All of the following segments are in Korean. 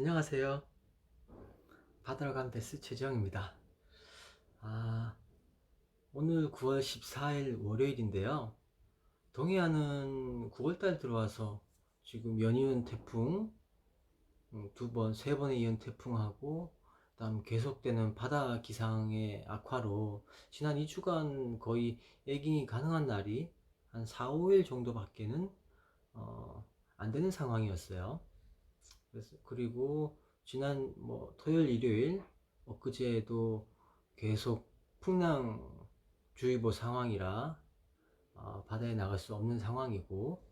안녕하세요. 바다로 간 베스 최지영입니다. 아, 오늘 9월 14일 월요일인데요. 동해안은 9월달 들어와서 지금 연이은 태풍 음, 두 번, 세 번에 이은 태풍하고 그다음 계속되는 바다 기상의 악화로 지난 2주간 거의 애깅이 가능한 날이 한 4, 5일 정도밖에는 어, 안 되는 상황이었어요. 그리고 지난 뭐 토요일, 일요일, 엊그제도 계속 풍랑주의보 상황이라 어, 바다에 나갈 수 없는 상황이고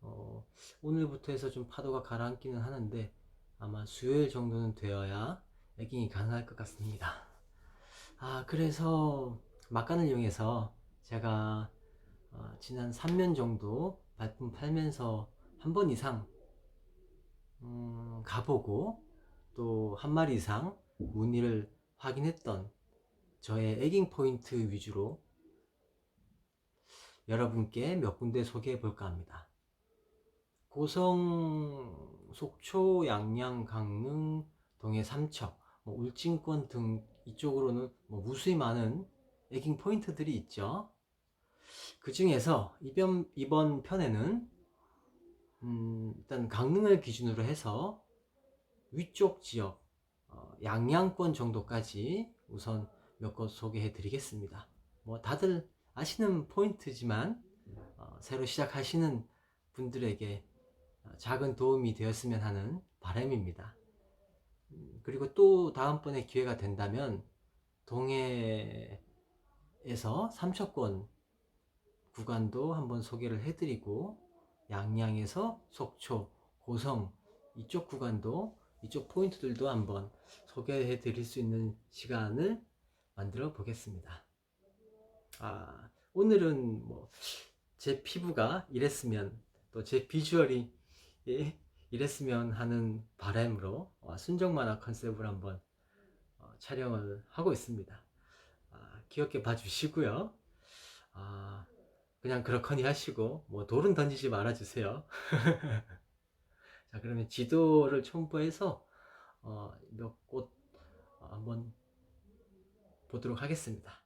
어, 오늘부터 해서 좀 파도가 가라앉기는 하는데 아마 수요일 정도는 되어야 애깅이 가능할 것 같습니다. 아 그래서 막간을 이용해서 제가 어, 지난 3년 정도 발품 팔면서 한 번 이상 음, 가보고 또 한 마리 이상 무늬를 확인했던 저의 애깅 포인트 위주로 여러분께 몇 군데 소개해 볼까 합니다. 고성, 속초, 양양, 강릉, 동해 삼척, 뭐 울진권 등 이쪽으로는 뭐 무수히 많은 애깅 포인트들이 있죠. 그 중에서 이번, 이번 편에는 음, 일단 강릉을 기준으로 해서 위쪽 지역 어, 양양권 정도까지 우선 몇 곳 소개해 드리겠습니다. 뭐 다들 아시는 포인트지만 어, 새로 시작하시는 분들에게 어, 작은 도움이 되었으면 하는 바람입니다. 음, 그리고 또 다음번에 기회가 된다면 동해에서 삼척권 구간도 한번 소개를 해드리고 양양에서 속초, 고성 이쪽 구간도 이쪽 포인트들도 한번 소개해 드릴 수 있는 시간을 만들어 보겠습니다. 아, 오늘은 뭐 제 피부가 이랬으면 또 제 비주얼이 예, 이랬으면 하는 바람으로 어, 순정 만화 컨셉을 한번 어, 촬영을 하고 있습니다. 아, 귀엽게 봐주시고요. 아, 그냥 그렇거니 하시고 뭐 돌은 던지지 말아 주세요. 자 그러면 지도를 첨부해서 어, 몇곳 한번 보도록 하겠습니다.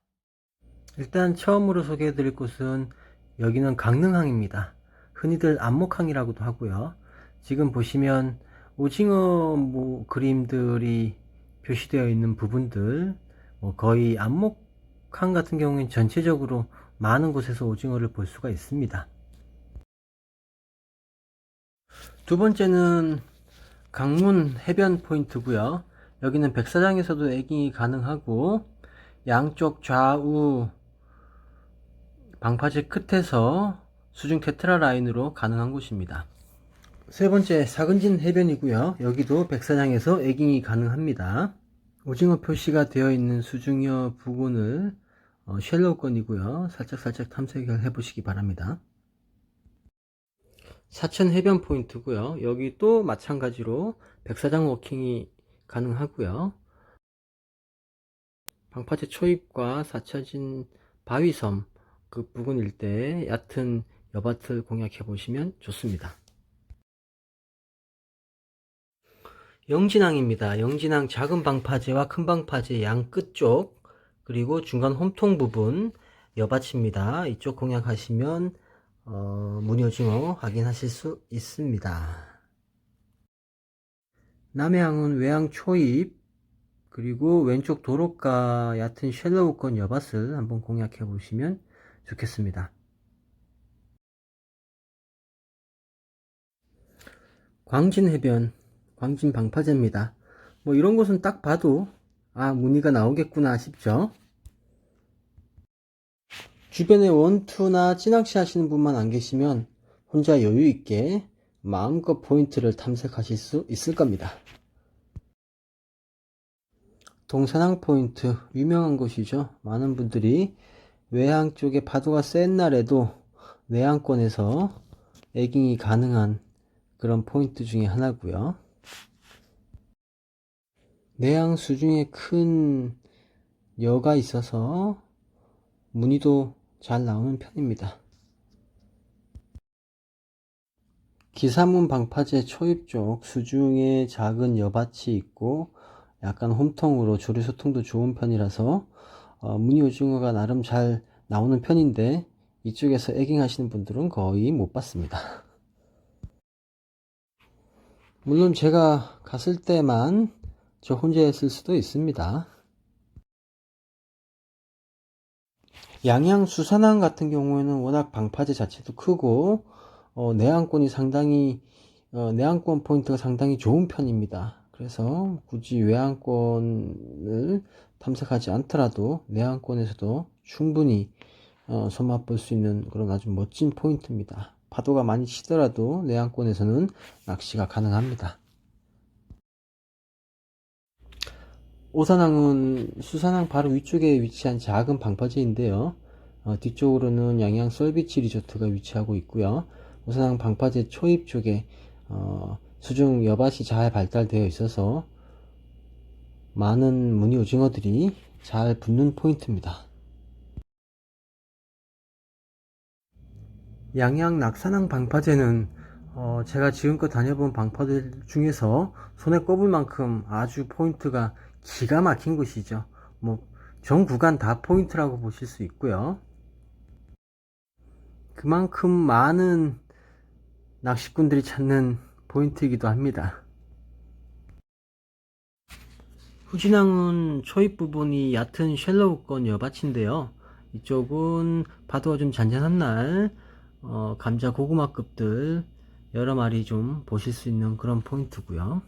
일단 처음으로 소개해 드릴 곳은 여기는 강릉항입니다. 흔히들 안목항이라고도 하고요. 지금 보시면 오징어 뭐 그림들이 표시되어 있는 부분들 뭐 거의 안목항 같은 경우에는 전체적으로 많은 곳에서 오징어를 볼 수가 있습니다. 두 번째는 강문 해변 포인트고요. 여기는 백사장에서도 애깅이 가능하고 양쪽 좌우 방파제 끝에서 수중 테트라 라인으로 가능한 곳입니다. 세 번째 사근진 해변이고요. 여기도 백사장에서 애깅이 가능합니다. 오징어 표시가 되어 있는 수중여 부근을 어, 쉘로우건이고요. 살짝살짝 탐색을 해보시기 바랍니다. 사천 해변 포인트고요. 여기 또 마찬가지로 백사장 워킹이 가능하고요. 방파제 초입과 사천진 바위섬 그 부근 일대에 얕은 여밭을 공략해 보시면 좋습니다. 영진항입니다. 영진항 작은 방파제와 큰 방파제 양 끝쪽 그리고 중간 홈통 부분 여밭입니다. 이쪽 공략하시면 어, 무늬오징어 확인하실 수 있습니다. 남해항은 외항 초입 그리고 왼쪽 도로가 얕은 쉘로우권 여밭을 한번 공략해 보시면 좋겠습니다. 광진 해변, 광진 방파제입니다. 뭐 이런 곳은 딱 봐도 아 무늬가 나오겠구나 싶죠? 주변에 원투나 찌낚시 하시는 분만 안 계시면 혼자 여유 있게 마음껏 포인트를 탐색하실 수 있을 겁니다. 동산항 포인트 유명한 곳이죠. 많은 분들이 외항 쪽에 파도가 센 날에도 외항권에서 애깅이 가능한 그런 포인트 중에 하나고요. 내항 수중에 큰 여가 있어서 무늬도 잘 나오는 편입니다. 기사문 방파제 초입 쪽 수중에 작은 여밭이 있고 약간 홈통으로 조리 소통도 좋은 편이라서 어, 무늬 오징어가 나름 잘 나오는 편인데 이쪽에서 에깅 하시는 분들은 거의 못 봤습니다. 물론 제가 갔을 때만 저 혼자 했을 수도 있습니다. 양양 수산항 같은 경우에는 워낙 방파제 자체도 크고 어, 내항권이 상당히 어, 내항권 포인트가 상당히 좋은 편입니다. 그래서 굳이 외항권을 탐색하지 않더라도 내항권에서도 충분히 어, 손맛볼 수 있는 그런 아주 멋진 포인트입니다. 파도가 많이 치더라도 내항권에서는 낚시가 가능합니다. 오산항은 수산항 바로 위쪽에 위치한 작은 방파제인데요. 어, 뒤쪽으로는 양양 썰비치 리조트가 위치하고 있고요. 오산항 방파제 초입 쪽에 어, 수중 여밭이 잘 발달되어 있어서 많은 무늬 오징어들이 잘 붙는 포인트입니다. 양양 낙산항 방파제는 어, 제가 지금껏 다녀본 방파들 중에서 손에 꼽을 만큼 아주 포인트가 기가 막힌 곳이죠. 뭐, 전 구간 다 포인트라고 보실 수 있고요. 그만큼 많은 낚시꾼들이 찾는 포인트이기도 합니다. 후진항은 초입 부분이 얕은 쉘로우권 여밭인데요. 이쪽은 파도가 좀 잔잔한 날, 어, 감자 고구마급들 여러 마리 좀 보실 수 있는 그런 포인트고요.